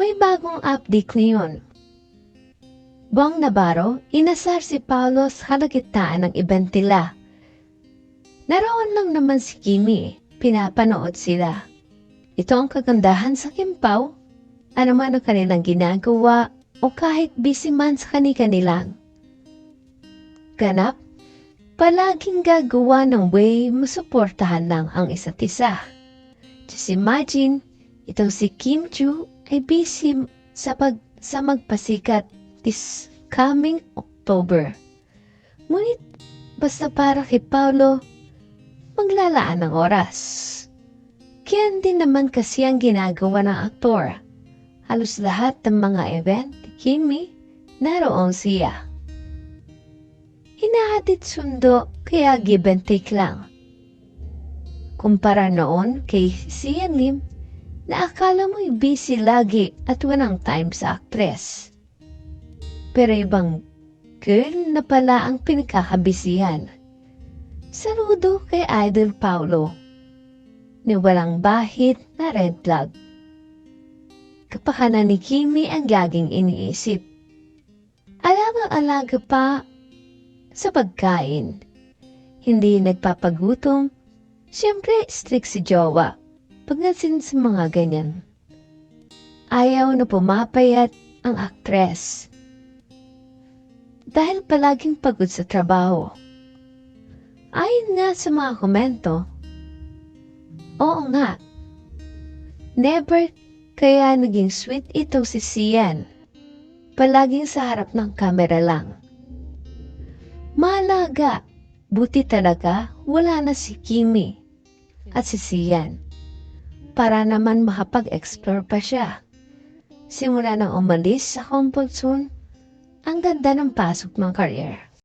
May bagong update ngayon. Bong Navarro, inasar si Paolo sa kalagitnaan ng event nila. Naroon lang naman si Kimi, pinapanood sila. Ito ang kagandahan sa Kimpaw. Ano man ang kanilang ginagawa o kahit busy man sa kani-kanilang. Ganap, palaging gagawa ng way masuportahan lang ang isa't isa. Just imagine, itong si Kim Chu ay busy sa, pag, sa magpasikat this coming October. Ngunit basta para kay Paolo, maglalaan ng oras. Kaya din naman kasi ang ginagawa ng aktor. Halos lahat ng mga event, Kimi, naroon siya. Hinahatid sundo kaya give and take lang. Kumpara noon kay Sian Lim na akala mo'y busy lagi at walang time sa actress. Pero ibang girl na pala ang pinagkakabisihan. Saludo kay Idol Paulo ni walang bahit na red flag. Kapakanan ni Kimi ang laging iniisip. Alagang-alaga pa sa pagkain. Hindi nagpapagutom. Siyempre, strict si Jowa. Pagdating sa mga ganyan. Ayaw na pumapayat ang aktres. Dahil palaging pagod sa trabaho. Ayon nga sa mga komento, Oo nga. Never kaya naging sweet ito si Sian. Palaging sa harap ng kamera lang. Malaga. Buti talaga wala na si Kimi at si Sian. Para naman makapag-explore pa siya. Simula nang umalis sa comfort zone, ang ganda ng pasok ng career.